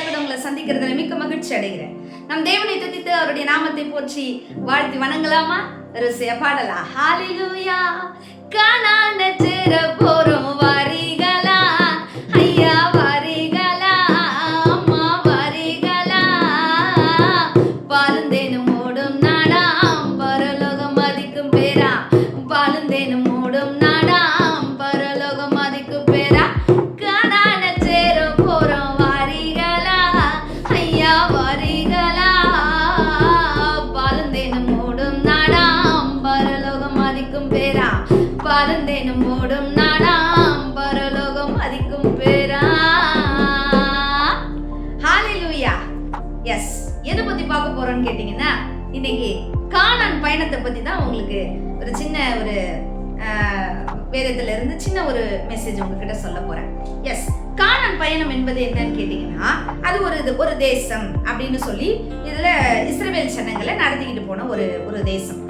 கூட உங்களை சந்திக்கிறதுல மிக்க மகிழ்ச்சி அடைகிறேன். நம் தேவனை துதித்து அவருடைய நாமத்தை போற்றி வாழ்த்தி வணங்கலாமா? ருசிய பாடலா? ஹalleluya காணான சேர போறோம் வாரிகளா? இன்னைக்கு கானான் பயணத்தை பத்தி தான் உங்களுக்கு ஒரு சின்ன ஒரு வேதத்துல இருந்து சின்ன ஒரு மெசேஜ் உங்ககிட்ட சொல்ல போறேன். எஸ் கானான் பயணம் என்பது என்னன்னு கேட்டீங்கன்னா அது ஒரு இது- ஒரு தேசம் அப்படின்னு சொல்லி இதுல இஸ்ரவேல் ஜனங்களை நடத்திக்கிட்டு போன ஒரு ஒரு தேசம்.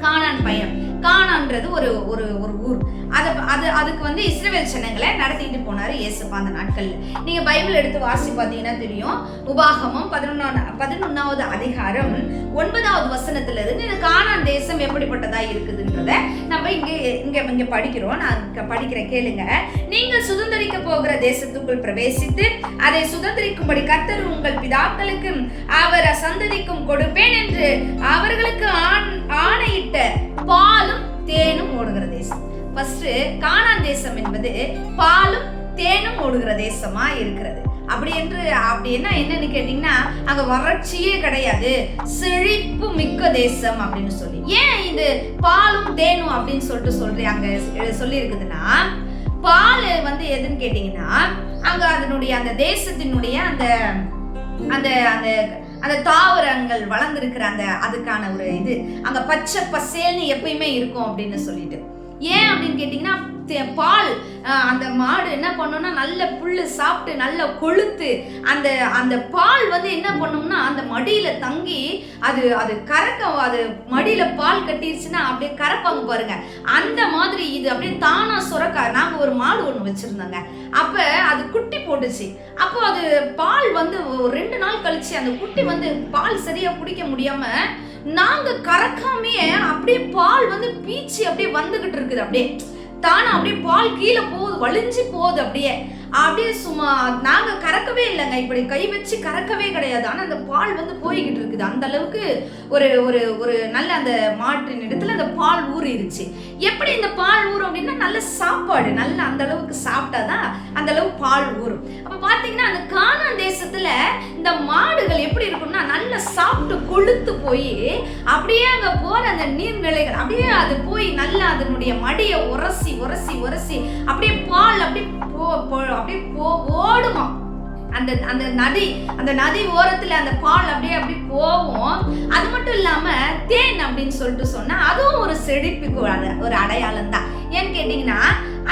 கானான் பயணம். கானான்றது ஒரு ஒரு ஒரு ஊர். அது அது அதுக்கு வந்து இஸ்ரேல் ஜனங்களை நடத்திட்டு போனார் இயேசுப்பா அந்த நாட்களில். நீங்க பைபிள் எடுத்து வாசி பார்த்தீங்கன்னா தெரியும். உபாகமம் பதினொன்னா பதினொன்னாவது அதிகாரம் ஒன்பதாவது வசனத்துல இருந்து இந்த கானான் தேசம் எப்படிப்பட்டதா இருக்குதுன்றத நம்ம இங்க இங்க இங்கே படிக்கிறோம். நான் படிக்கிறேன் கேளுங்க. நீங்கள் சுதந்திரிக்க போகிற தேசத்துக்குள் பிரவேசித்து அதை சுதந்திரிக்கும்படி கத்தர் உங்கள் பிதாக்களுக்கு அவர் சந்ததிக்கும் கொடுப்பேன் என்று அவர்களுக்கு ஆண்- ஆணையிட்ட பாலும் தேனும் ஓடுகிற தேசம். ஃபர்ஸ்ட் கானான் தேசம் என்பது பாலும் தேனும் ஓடுகிற தேசமா இருக்கிறது. அப்படி என்று அப்படி என்ன என்னன்னு கேட்டீங்கன்னா அங்க வறட்சியே கிடையாது. செழிப்பு மிக்க தேசம் அப்படின்னு சொல்லி. ஏன் இது பாலும் தேனும் அப்படின்னு சொல்லிட்டு சொல்றேன் அங்க சொல்லி இருக்குதுன்னா பால் வந்து எதுன்னு கேட்டீங்கன்னா அங்க அதனுடைய அந்த தேசத்தினுடைய அந்த அந்த அந்த அந்த தாவரங்கள் வளர்ந்துருக்கிற அந்த அதுக்கான ஒரு இது. அங்க பச்சை பசேல்னு எப்பயுமே இருக்கும் அப்படின்னு சொல்லிட்டு. ஏன் அப்படின்னு கேட்டிங்கன்னா பால் அந்த மாடு என்ன பண்ணோம்னா நல்ல புல்லு சாப்பிட்டு நல்ல கொழுத்து அந்த அந்த பால் வந்து என்ன பண்ணும்னா அந்த மடியில் தங்கி அது அது கறக்க அது மடியில் பால் கட்டிருச்சுன்னா அப்படியே கறப்பாங்க பாருங்க. அந்த மாதிரி இது அப்படியே தானா சுரக்கா. நாங்கள் ஒரு மாடு ஒன்று வச்சுருந்தோங்க. அப்போ அது குட்டி போட்டுச்சு. அப்போ அது பால் வந்து ஒரு ரெண்டு நாள் கழிச்சு அந்த குட்டி வந்து பால் சரியாக குடிக்க முடியாமல் நாங்க கறக்காமையே அப்படியே பால் வந்து பீச்சி அப்படியே வந்துகிட்டு இருக்குது அப்படியே. தானே அப்படியே பால் கீழே போகுது வலிஞ்சு போகுது அப்படியே. அப்படியே சும்மா நாங்க கறக்கவே இல்லைங்க. இப்படி கை வச்சு கறக்கவே கிடையாது. ஆனா அந்த பால் வந்து போய்கிட்டு இருக்குது. அந்த அளவுக்கு ஒரு ஒரு ஒரு நல்ல அந்த மாட்டின் இடத்துல அந்த பால் ஊறிடுச்சு எப்படி இந்த பால் ஊறும் அப்படின்னா நல்ல சாப்பாடு. நல்ல அந்த அளவுக்கு சாப்பிட்டாதான் அந்த அளவு பால் ஊறும். அப்ப பாத்தீங்கன்னா அந்த கானான் தேசத்துல இந்த மாடுகள் எப்படி இருக்கும்னா நல்லா சாப்பிட்டு கொழுத்து போய் அப்படியே அங்க போற அந்த நீர்நிலைகள் அப்படியே அது போய் நல்லா அதனுடைய மடியை உரசி உரசி உரசி அப்படியே பால் அப்படியே போ- அப்படியே போ ஓடுமா அந்த அந்த நதி அந்த நதி ஓரத்துல அந்த பால் அப்படியே அப்படி போகும். அது மட்டும் இல்லாம தேன் அப்படின்னு சொல்லிட்டு சொன்னா அதுவும் ஒரு செழிப்புக்கு ஒரு ஒரு அடையாளம் தான் ஏன்னு கேட்டீங்கன்னா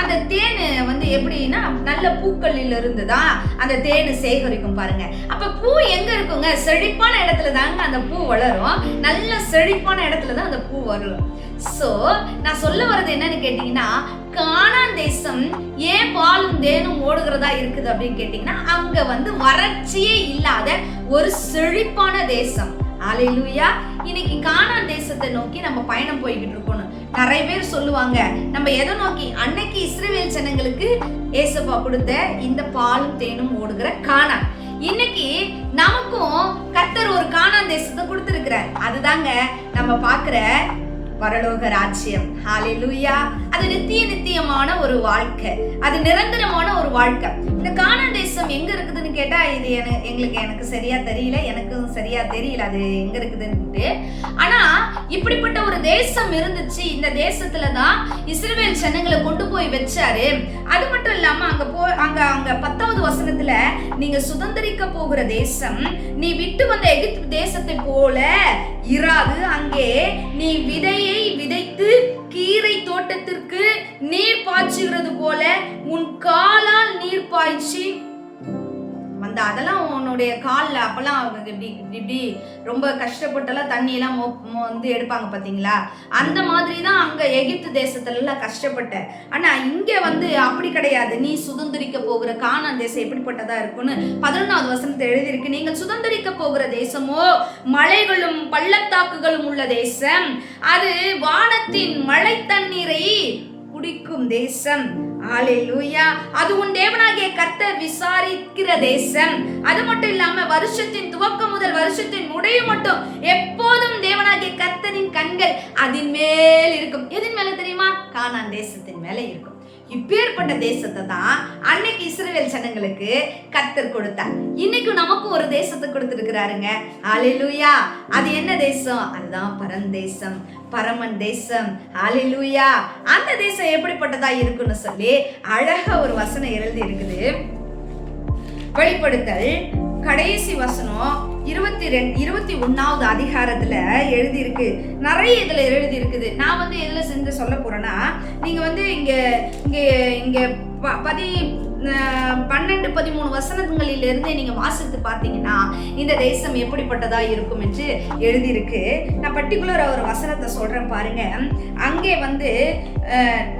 அந்த தேன் வந்து எப்படின்னா நல்ல பூக்களில் இருந்து தான் அந்த தேன் சேகரிக்கும் பாருங்க. அப்ப பூ எங்க இருக்குங்க? செழிப்பான இடத்துல தாங்க அந்த பூ வளரும். நல்ல செழிப்பான இடத்துல தான் அந்த பூ வளரும் சோ நான் சொல்ல வர்றது என்னன்னு கேட்டீங்கன்னா காணான் தேசம் ஏன் பாலும் தேனும் ஓடுகிறதா இருக்குது அப்படின்னு கேட்டீங்கன்னா அங்க வந்து வறட்சியே இல்லாத ஒரு செழிப்பான தேசம். அலையிலுயா இன்னைக்கு கானான் தேசத்தை நோக்கி நம்ம பயணம் போய்கிட்டு இருக்கணும் நிறைய பேர் சொல்லுவாங்க. நம்ம எதை நோக்கி? அன்னைக்கு இஸ்ரவேல் ஜனங்களுக்கு ஏசப்பா கொடுத்த இந்த பாலும் தேனும் ஓடுகிற கானான். இன்னைக்கு நமக்கும் கர்த்தர் ஒரு கானான் தேசத்தை கொடுத்துருக்கிறார். அதுதாங்க நம்ம பார்க்குற பரலோக ராஜ்யம். ஹalleluya அது நித்திய நித்தியமான ஒரு வாழ்க்கை. அது நிரந்தரமான ஒரு வாழ்க்கை. இந்த கானான் தேசம் எங்க இருக்குதுன்னு கேட்டா இது எனக்கு எங்களுக்கு எனக்கு சரியா தெரியல எனக்கும் சரியா தெரியல அது எங்க இருக்குதுன்ட்டு. ஆனா இப்படிப்பட்ட ஒரு தேசம் இருந்துச்சு. இந்த தேசத்துல தான் இஸ்ரவேல் ஜனங்களை கொண்டு போய் வச்சாரு. அது மட்டும் இல்லாம அங்க போ அங்க அங்க பத்தாவது வசனத்துல நீங்க சுதந்திரிக்க போகிற தேசம் நீ விட்டு வந்த எகிப்து தேசத்தை போல இராது. அங்கே நீ விதையை விதைத்து கீரை தோட்டத்திற்கு நீர் பாய்ச்சுகிறது போல உன் காலால் நீர் பாய்ச்சி அந்த அதெல்லாம் உன்னுடைய காலில் அப்போல்லாம் இப்படி இப்படி இப்படி ரொம்ப கஷ்டப்பட்டெல்லாம் தண்ணியெல்லாம் மோ வந்து எடுப்பாங்க பார்த்தீங்களா அந்த மாதிரி தான் அங்கே எகிப்து தேசத்துலலாம் கஷ்டப்பட்ட. ஆனால் இங்கே வந்து அப்படி கிடையாது. நீ சுதந்திரிக்க போகிற காணான் தேசம் எப்படிப்பட்டதாக இருக்கும்னு பதினொன்றாவது வசனத்தை எழுதியிருக்கு. நீங்கள் சுதந்திரிக்க போகிற தேசமோ மலைகளும் பள்ளத்தாக்குகளும் உள்ள தேசம். அது வானத்தின் மழை தண்ணீரை குடிக்கும் தேசம். அது உன் தேவனாகிய கர்த்தர் விசாரிக்கிற தேசம். அது மட்டும் இல்லாம வருஷத்தின் துவக்கம் முதல் வருஷத்தின் முடிவு மட்டும் எப்போதும் தேவனாகிய கர்த்தரின் கண்கள் அதன் மேல் இருக்கும். எதின் மேல தெரியுமா? கானான் தேசத்தின் மேல இருக்கும். இப்பேற்பட்ட தேசத்தை தான் அன்னைக்கு இஸ்ரேல் ஜனங்களுக்கு கத்தர் கொடுத்தார். இன்னைக்கு நமக்கும் ஒரு தேசத்தை கொடுத்துருக்கிறாருங்க. ஹalleluya. அது என்ன தேசம்? அதுதான் பரந்தேசம். பரமன் தேசம். அலிலூயா அந்த தேசம் எப்படிப்பட்டதா இருக்குன்னு சொல்லி அழகா ஒரு வசனம் எழுதி இருக்குது. வெளிப்படுத்தல். கடைசி வசனம் இருபத்தி ரெண்டு இருபத்தி ஒன்னாவது அதிகாரத்துல எழுதி இருக்கு நிறைய இதுல எழுதி இருக்குது நான் வந்து எதுல செஞ்சு சொல்ல போறேன்னா நீங்க வந்து இங்க இங்க இங்க ப- பதி பன்னெண்டு பதிமூணு வசனங்களிலிருந்தே நீங்கள் வாசித்து பார்த்தீங்கன்னா இந்த தேசம் எப்படிப்பட்டதாக இருக்கும் என்று எழுதியிருக்கு. நான் பர்டிகுலர் ஒரு வசனத்தை சொல்கிறேன் பாருங்க. அங்கே வந்து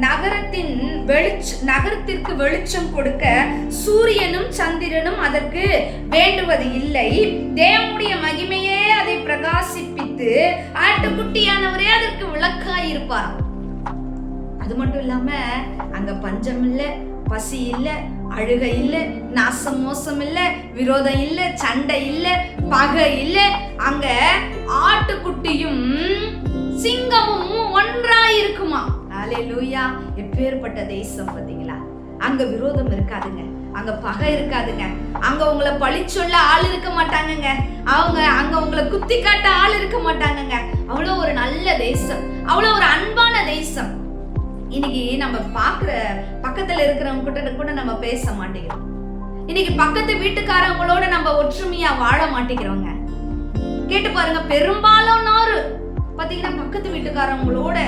நகரத்தின் வெளிச்ச நகரத்திற்கு வெளிச்சம் கொடுக்க சூரியனும் சந்திரனும் அதற்கு வேண்டுவது இல்லை. தேவனுடைய மகிமையே அதை பிரகாசிப்பித்து ஆட்டுக்குட்டியானவரே அதற்கு விளக்காயிருப்பார் அது மட்டும் இல்லாம அங்க பஞ்சம் இல்லை. பசி இல்லை அழுகை இல்லை நாசம் மோசம் இல்லை விரோதம் இல்லை சண்டை இல்லை பகை இல்லை. அங்க ஆட்டுக்குட்டியும் சிங்கமும் ஒன்றாயிருக்குமா இருக்குமா? லூயா எப்பேற்பட்ட தேசம் பார்த்தீங்களா? அங்க விரோதம் இருக்காதுங்க. அங்க பகை இருக்காதுங்க. அங்க உங்களை பழி சொல்ல ஆள் இருக்க மாட்டாங்கங்க. அவங்க அங்க உங்களை குத்தி காட்ட ஆள் இருக்க மாட்டாங்கங்க. அவ்வளோ ஒரு நல்ல தேசம். அவ்வளோ ஒரு அன்பான தேசம். இன்னைக்கு நம்ம பாக்குற பக்கத்துல இருக்கிறவங்க கிட்ட கூட நம்ம பேச மாட்டேங்கிறோம். இன்னைக்கு பக்கத்து வீட்டுக்காரங்களோட நம்ம ஒற்றுமையா வாழ மாட்டேங்கிறோங்க. கேட்டு பாருங்க பெரும்பாலானோர் பாத்தீங்கன்னா பக்கத்து வீட்டுக்காரங்களோட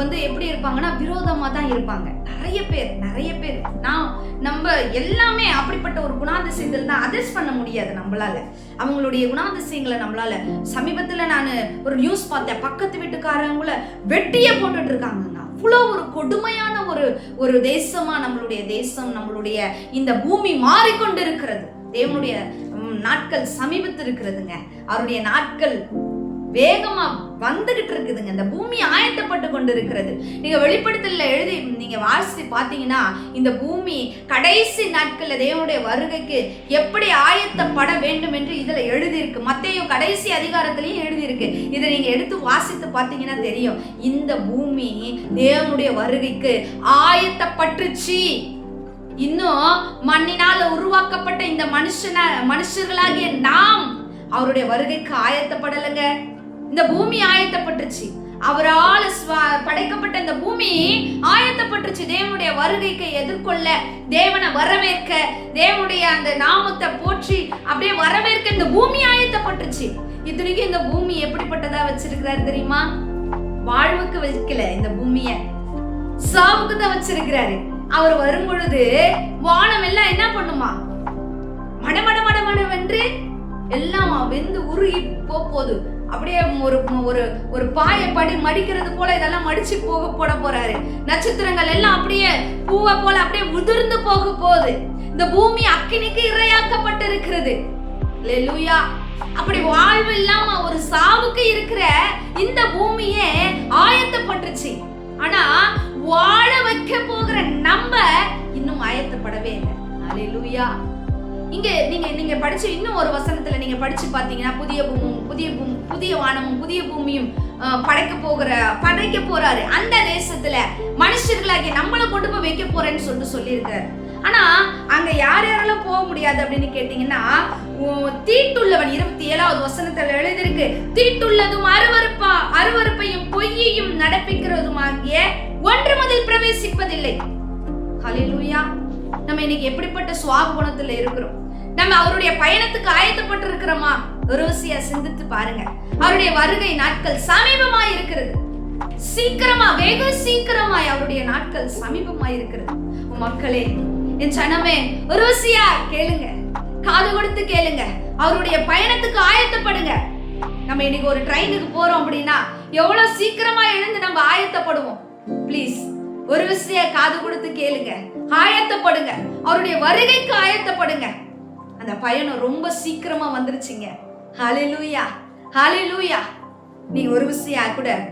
வந்து எப்படி இருப்பாங்கன்னா விரோதமா தான் இருப்பாங்க. நிறைய பேர் நிறைய பேர். நான் நம்ம எல்லாமே அப்படிப்பட்ட ஒரு குணாதிசயத்தில் தான் அட்ஜஸ்ட் பண்ண முடியாது நம்மளால. அவங்களுடைய குணாதிசயங்களை நம்மளால. சமீபத்துல நான் ஒரு நியூஸ் பார்த்தேன். பக்கத்து வீட்டுக்காரங்கள வெட்டியே போட்டுட்டு இருக்காங்க. அவ்வளோ ஒரு கொடுமையான ஒரு ஒரு தேசமா நம்மளுடைய தேசம் நம்மளுடைய இந்த பூமி மாறிக்கொண்டு இருக்கிறது தேவனுடைய நாட்கள் சமீபத்து இருக்கிறதுங்க அவருடைய நாட்கள் வேகமா வந்துகிட்டு இருக்குதுங்க இந்த பூமி ஆயத்தப்பட்டு கொண்டு இருக்கிறது நீங்க வெளிப்படுத்தல எழுதி நீங்க வாசித்து பார்த்தீங்கன்னா இந்த பூமி கடைசி நாட்கள்ல தேவனுடைய வருகைக்கு எப்படி ஆயத்தப்பட வேண்டும் என்று இதுல எழுதியிருக்கு. மத்தையும் கடைசி அதிகாரத்திலையும் எழுதியிருக்கு. இதை நீங்க எடுத்து வாசித்து பார்த்தீங்கன்னா தெரியும். இந்த பூமி தேவனுடைய வருகைக்கு ஆயத்தப்பட்டுச்சு. இன்னும் மண்ணினால உருவாக்கப்பட்ட இந்த மனுஷன மனுஷர்களாகிய நாம் அவருடைய வருகைக்கு ஆயத்தப்படலைங்க. இந்த பூமி ஆயத்தப்பட்டுச்சு அவரால் படைக்கப்பட்ட இந்த பூமி ஆயத்தப்பட்டுச்சு தேவனுடைய வருகைக்கு எதிர்கொள்ள தேவனை வரவேற்க தேவனுடைய அந்த நாமத்தை போற்றி அப்படியே வரவேற்க இந்த பூமி ஆயத்தப்பட்டுச்சு இத்தனைக்கும் இந்த பூமி எப்படிப்பட்டதா வச்சிருக்கிறாரு தெரியுமா? வாழ்வுக்கு வைக்கல இந்த பூமிய. சாவுக்கு தான் வச்சிருக்கிறாரு. அவர் வரும் பொழுது வானம் எல்லாம் என்ன பண்ணுமா? மடமட மட மட மடவென்று எல்லாம் வெந்து உருகி போ போகுது. அப்படியே ஒரு ஒரு ஒரு பாயை படி மடிக்கிறது போல இதெல்லாம் மடிச்சு போக போட போறாரு. நட்சத்திரங்கள் எல்லாம் அப்படியே பூவை போல அப்படியே உதிர்ந்து போக போகுது. இந்த பூமி அக்கினிக்கு இரையாக்கப்பட்டு இருக்கிறது லெலுயா அப்படி வாழ்வு இல்லாம ஒரு சாவுக்கு இருக்கிற இந்த பூமியே ஆயத்தப்பட்டுச்சு ஆனா வாழ வைக்க போகிற நம்ம இன்னும் ஆயத்தப்படவே இல்லை. லெலுயா இங்க நீங்க நீங்க படித்து இன்னும் ஒரு வசனத்துல நீங்க படிச்சு பாத்தீங்கன்னா புதிய பூமும் புதிய பூமி புதிய வானமும் புதிய பூமியும் படைக்க போகிற படைக்க போறாரு. அந்த தேசத்துல மனுஷர்களாகிய நம்மளை கொண்டு போய் வைக்க போறேன்னு சொல்லிட்டு சொல்லியிருக்காரு. ஆனா அங்க யார் யாரெல்லாம் போக முடியாது அப்படின்னு கேட்டீங்கன்னா உ- தீட்டுள்ளவன் இருபத்தி ஏழாவது வசனத்துல எழுதியிருக்கு. தீட்டுள்ளதும் அருவருப்பா அருவருப்பையும் பொய்யையும் நடப்பிக்கிறதுமாகிய ஒன்று முதல் பிரவேசிப்பதில்லை. ஹalleluya. நம்ம இன்னைக்கு எப்படிப்பட்ட சுவாப இருக்கிறோம்? நம்ம அவருடைய பயணத்துக்கு ஆயத்தப்பட்டு இருக்கிறோமா ருசியா சிந்தித்து பாருங்க. அவருடைய வருகை நாட்கள் சமீபமா இருக்கிறது. சீக்கிரமா வெகு சீக்கிரமாய் அவருடைய நாட்கள் சமீபமா இருக்கிறது. மக்களே என் சனமே ருசியா கேளுங்க. காது கொடுத்து கேளுங்க. அவருடைய பயணத்துக்கு ஆயத்தப்படுங்க. நம்ம இன்னைக்கு ஒரு ட்ரெயினுக்கு போறோம் அப்படின்னா எவ்வளவு சீக்கிரமா எழுந்து நம்ம ஆயத்தப்படுவோம்? ப்ளீஸ் ஒரு விஷய காது கொடுத்து கேளுங்க. ஆயத்தப்படுங்க. அவருடைய வருகைக்கு ஆயத்தப்படுங்க. அந்த பயணம் ரொம்ப சீக்கிரமா வந்துருச்சுங்க. ஹalleluya ஹalleluya. நீ ஒரு விஷயம் கூட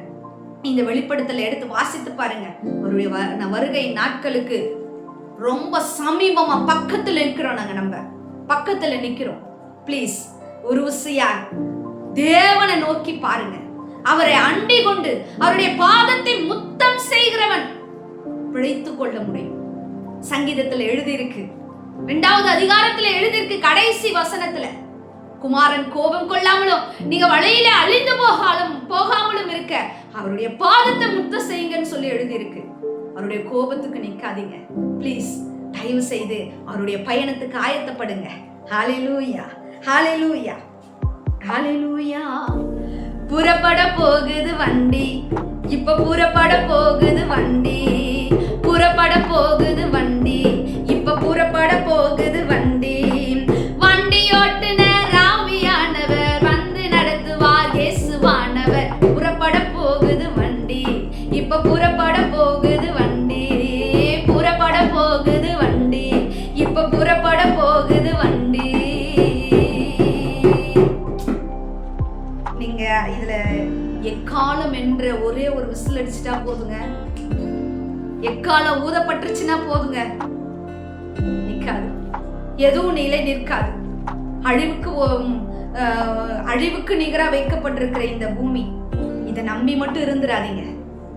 இந்த வெளிப்படுத்தல எடுத்து வாசித்து பாருங்க. அவருடைய வ- வருகை நாட்களுக்கு ரொம்ப சமீபமா பக்கத்துல இருக்கிறோம் நாங்க நம்ம. பக்கத்துல நிக்கிறோம். ப்ளீஸ் ஒரு விஷயா தேவனை நோக்கி பாருங்க. அவரை அண்டி கொண்டு அவருடைய பாதத்தை முத்தம் செய்கிறவன் பிழைத்து கொள்ள முடியும். சங்கீதத்துல எழுதியிருக்கு இரண்டாவது அதிகாரத்துல எழுதியிருக்கு கடைசி வசனத்துல. குமாரன் கோபம் கொள்ளாமலும் நீங்க வலையில அழிந்து போகாலும் போகாமலும் இருக்க அவருடைய பாதத்தை முத்தம் செய்யுங்கன்னு சொல்லி எழுதியிருக்கு. அவருடைய கோபத்துக்கு நிக்காதீங்க. ப்ளீஸ் தயவு செய்து அவருடைய பயணத்துக்கு ஆயத்தப்படுங்க. லூயா ஹாலே லூயா புறப்பட போகுது வண்டி இப்ப புறப்பட போகுது வண்டி புறப்பட போகுது வண்டி. அப்படின்ற ஒரே ஒரு விசில் அடிச்சுட்டா போதுங்க. எக்காலம் ஊதப்பட்டுருச்சுன்னா போதுங்க. நிக்காது. எதுவும் நிலை நிற்காது. அழிவுக்கு அழிவுக்கு நிகரா வைக்கப்பட்டிருக்கிற இந்த பூமி இதை நம்பி மட்டும் இருந்துடாதீங்க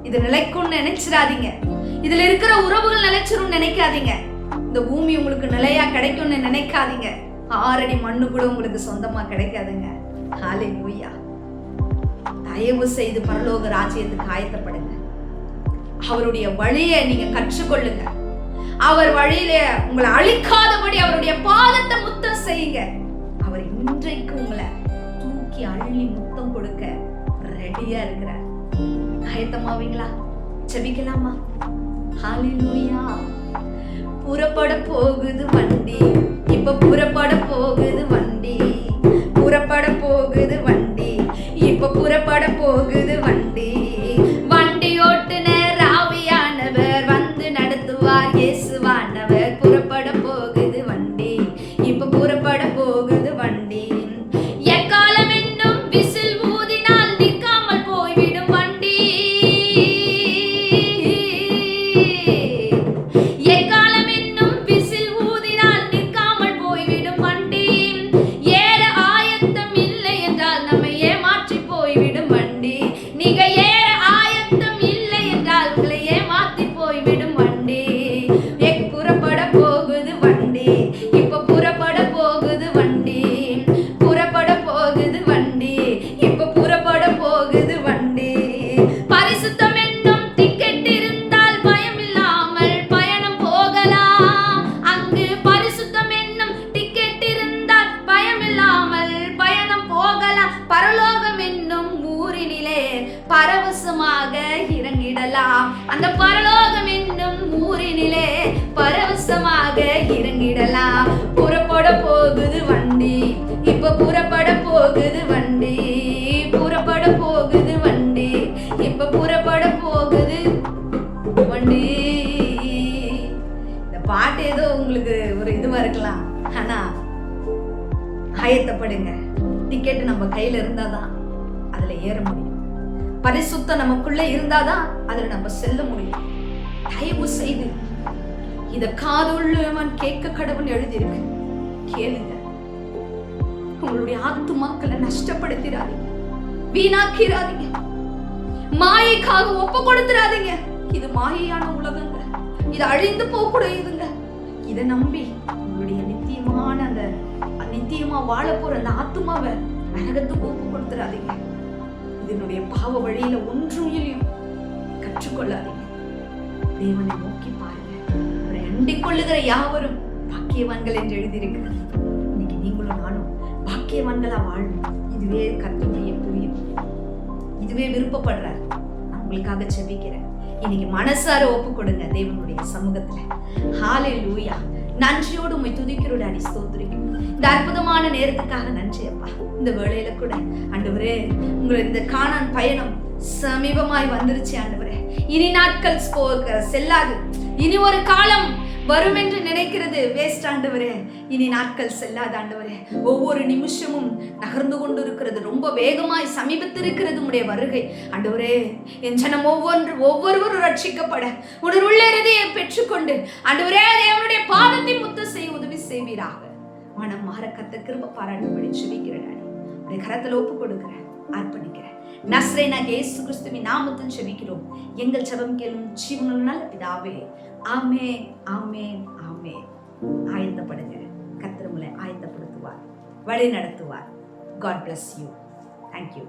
இது நிலைக்கும்னு நினைச்சிடாதீங்க. இதுல இருக்கிற உறவுகள் நிலைச்சிரும் நினைக்காதீங்க. இந்த பூமி உங்களுக்கு நிலையா கிடைக்கும்னு நினைக்காதீங்க. ஆறடி மண்ணு கூட உங்களுக்கு சொந்தமா கிடைக்காதுங்க. ஹalleluya. தயவு செய்து பரலோக ராஜ்யத்துக்கு ஆயத்தப்படுங்க. அவருடைய வழியை நீங்க கற்றுக்கொள்ளுங்க. அவர் வழியில உங்களை அழிக்காதபடி அவருடைய பாதத்தை முத்தம் செய்யுங்க. அவர் இன்றைக்கு உங்களை தூக்கி அள்ளி முத்தம் கொடுக்க ரெடியா இருக்கிறார். ஆயத்தமாவீங்களா ஜெபிக்கலாமா? ஹalleluya புறப்பட போகுது வண்டி. இப்ப புறப்பட செல்லலாம் அந்த பரலோகம் என்னும் ஊரினிலே பரவசமாக இறங்கிடலாம். புறப்பட போகுது வண்டி இப்ப புறப்பட போகுது வண்டி புறப்பட போகுது வண்டி இப்ப புறப்பட போகுது வண்டி. இந்த பாட்டு ஏதோ உங்களுக்கு ஒரு இதுவா இருக்கலாம். ஆனா ஆயத்தப்படுங்க. டிக்கெட் நம்ம கையில இருந்தாதான் அதுல ஏற முடியும். பரிசுத்தம் நமக்குள்ள இருந்தாதான் அதுல நம்ம செல்ல முடியும். தயவு செய்து இத காதுள்ளவன் கேட்க கடவுள் எழுதியிருக்கு. கேளுங்க. உங்களுடைய ஆத்துமாக்களை நஷ்டப்படுத்திடாதீங்க. வீணாக்கிறாதீங்க. மாயைக்காக ஒப்பு கொடுத்துடாதீங்க இது மாயையான உலகங்க. இது அழிந்து போகக்கூடியதுங்க. இதை நம்பி உங்களுடைய நித்தியமான அந்த நித்தியமா வாழ போற அந்த ஆத்துமாவை நரகத்துக்கு ஒப்பு கொடுத்துடாதீங்க இதனுடைய பாவ வழியில ஒன்றும் கற்றுக்கொள்ளாதீங்க. தேவனை நோக்கி பாருங்க. அவரை அண்டிக் கொள்ளுகிற யாவரும் பாக்கியவான்கள் என்று எழுதியிருக்கிறது இன்னைக்கு நீங்களும் நானும் பாக்கியவான்களா வாழணும் இதுவே கர்த்தருடைய புரியும். இதுவே விருப்பப்படுறார். நான் உங்களுக்காக செபிக்கிறேன் இன்னைக்கு மனசார ஒப்பு கொடுங்க தேவனுடைய சமூகத்துல. ஹாலே லூயா நன்றியோடு உண்மை துதிக்கிறோட அணி ஸ்தோத்திரிக்கும் இந்த அற்புதமான நேரத்துக்காக நன்றி அப்பா. இந்த வேலையில கூட ஆண்டவரே உங்களை இந்த காணான் பயணம் சமீபமாய் வந்துருச்சு ஆண்டவரே. இனி நாட்கள் செல்லாது. இனி ஒரு காலம் வரும் என்று நினைக்கிறது. வேஸ்ட் ஆண்டவரே இனி நாட்கள் செல்லாத ஆண்டவரே. ஒவ்வொரு நிமிஷமும் நகர்ந்து கொண்டு இருக்கிறது ரொம்ப வேகமாய் சமீபத்திருக்கிறது உடைய வருகை. ஆண்டவரே என் ஜனம் ஒவ்வொன்று ஒவ்வொருவரும் ரட்சிக்கப்பட உடன் உள்ளே இருதையை பெற்றுக்கொண்டு ஆண்டவரே அவனுடைய பாதத்தை முத்த செய்ய உதவி செய்வீராக. மனம் மாற கத்த கிருப பாராட்டும்படி செபிக்கிறேன் உடைய கரத்தில் ஒப்பு கொடுக்கிறேன் அர்ப்பணிக்கிறேன். நஸ்ரேனா கேசு கிறிஸ்துவின் நாமத்தில் செவிக்கிறோம் எங்கள் ஜெபம் கேளும் ஜீவனும் நல்ல பிதாவே ஆமே ஆமே ஆமே ஆயத்தப்படுங்க கர்த்தர் ஆயத்தப்படுத்துவார் வழி நடத்துவார் காட் பிளஸ் யூ தேங்க்யூ